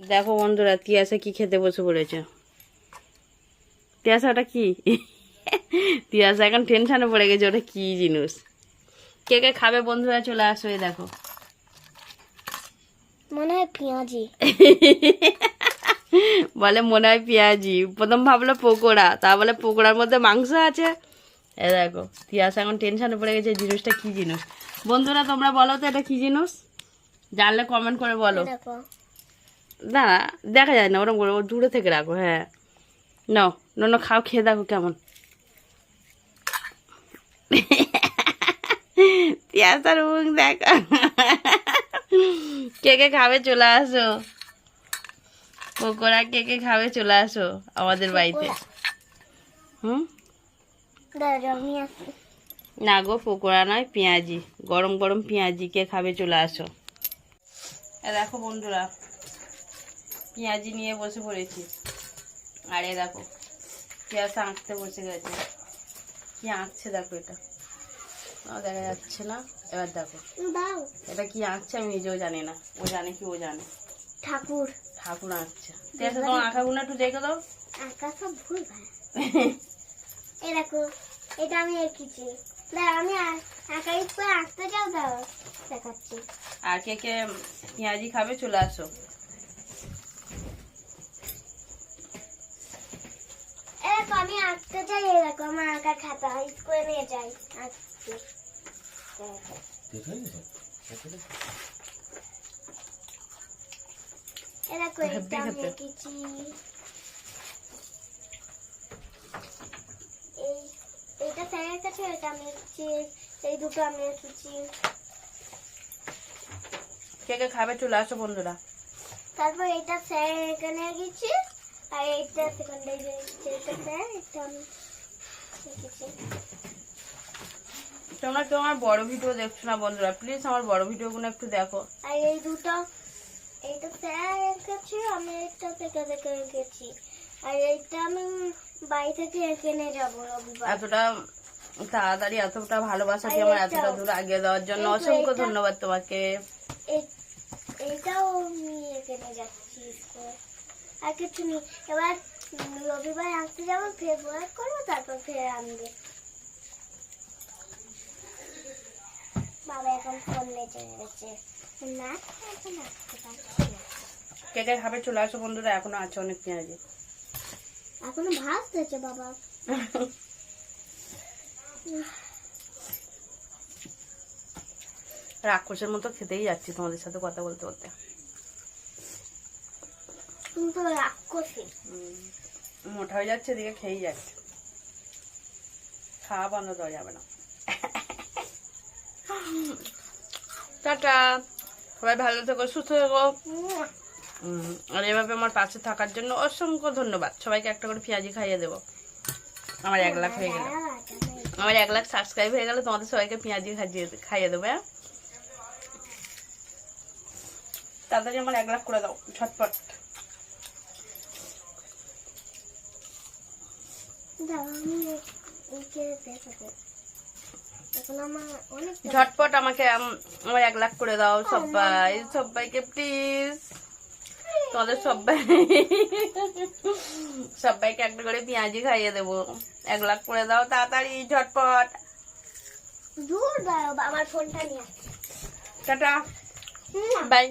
দেখো বন্ধুরা তিয়াসা কি খেতে বসে পড়েছে। তিয়াসা ওটা কি? তিয়াসা এখন টেনশনে পড়ে গেছে ওটা কি জিনিস? কে কে খাবে বন্ধুরা চলে আসো এই দেখো। মনে হয় পেঁয়াজি। বলে মনে হয় পেঁয়াজি। প্রথম ভাবলো পকোড়া তা বলে পকোড়ার মধ্যে মাংস আছে। এ দেখো তিয়াসা এখন টেনশানে পড়ে গেছে জিনিসটা কি জিনিস? বন্ধুরা তোমরা বলো তো এটা কি জিনিস? জানলে কমেন্ট করে বলো। না, দেখা যায় না ওরকম করে ও দূরে থেকে রাখো হ্যাঁ। নাও নন খাও খেয়ে দেখো কেমন। পেঁয়াজার মুখ দেখো। কে কে খাবে চলে আসো। পকোড়া কে কে খাবে চলে আসো আমাদের বাড়িতে। হুম? না গো পকোড়া নয় পেঁয়াজি। গরম গরম পেঁয়াজি কে খাবে চলে আসো। দেখো বন্ধুরা পেঁয়াজি নিয়ে বসে পড়েছি। আরে দেখো পেঁয়াজ আঁকতে বসে গেছে। কি আঁকছে দেখো এটা? দেখা যাচ্ছে না। এবার দেখো এটা কি আঁকছে আমি নিজেও জানি না। ও জানে কি ও জানে। ঠাকুর। ঠাকুর আঁকছে। আছে তোমার আঁকাগুলো একটু দেখে দাও। আঁকা সব ভুল এই দেখো এটা আমি এঁকেছি। আমি আ- আঁকা করে আঁকতে যাও দাও। দেখাচ্ছি। আর কে কে পেঁয়াজি খাবে চলে আসো। দেখো আমি আঁকতে যাই এই আমার আঁকা খাতা স্কুলে নিয়ে যাই আঁকতে এই দেখো আমি এঁকেছি। এই এইটা স্যারের কাছে এটা আমি এঁকেছি। এই দুটো আমি এঁকেছি। কে কে খাবে চলে আসো বন্ধুরা। তারপর এটা স্যার এখানে গেছি আর এইটা এটা আমি তোমরা কেউ আমার বড় ভিডিও দেখছ না বন্ধুরা? প্লিজ আমার বড় ভিডিওগুলো একটু দেখো। আর এই দুটো এইটা স্যার আমি এটা থেকে আর এইটা আমি বাড়ি থেকে এঁকে নিয়ে যাব রবিবার। এতটা তাড়াতাড়ি এতটা ভালোবাসা দিয়ে আমার এতটা দূর আগিয়ে দেওয়ার জন্য? অসংখ্য ধন্যবাদ তোমাকে। এই- এইটাও আমি যাচ্ছি স্কুলে আর কিছু নেই এবার রবিবার আঁকতে যাব ফের বয়াত করব তারপর ফের আনবে। বাবা এখন ফোন নিয়ে চলে গেছে না এখন আঁকতে পারছি না। কে কে খাবে চলে আসো বন্ধুরা এখনও আছে অনেক পেঁয়াজি। এখনও বাবা। রাক্ষসের মতো খেতেই যাচ্ছি তোমাদের সাথে কথা বলতে বলতে। তুমি তো রাক্ষসী। মোটা হয়ে যাচ্ছে এদিকে খেয়েই যাচ্ছে। খাওয়া বন্ধ দেওয়া যাবে না। টাটা। সবাই ভালো থেকো সুস্থ থেকো। আর এভাবে আমার পাশে থাকার জন্য অসংখ্য ধন্যবাদ। সবাইকে একটা করে পেঁয়াজি খাইয়ে দেবো। আমার এক লাখ হয়ে গেল। আমার এক লাখ সাবস্ক্রাইব হয়ে গেলে তোমাদের সবাইকে পেঁয়াজি খাইয়ে খাইয়ে দেবো হ্যাঁ? তাড়াতাড়ি আমার এক লাখ করে দাও ঝটপট দাও, আমি এঁকে দেখাবো। এখন আমার অনেক ঝটপট আমাকে আমার এক লাখ করে দাও সবাই সবাইকে প্লিজ তোমাদের সবাই সবাইকে একটা করে পেঁয়াজি খাইয়ে দেবো। এক লাখ করে দাও তাড়াতাড়ি ঝটপট। দূর দাও আমার ফোনটা নিয়ে টাটা। বাই।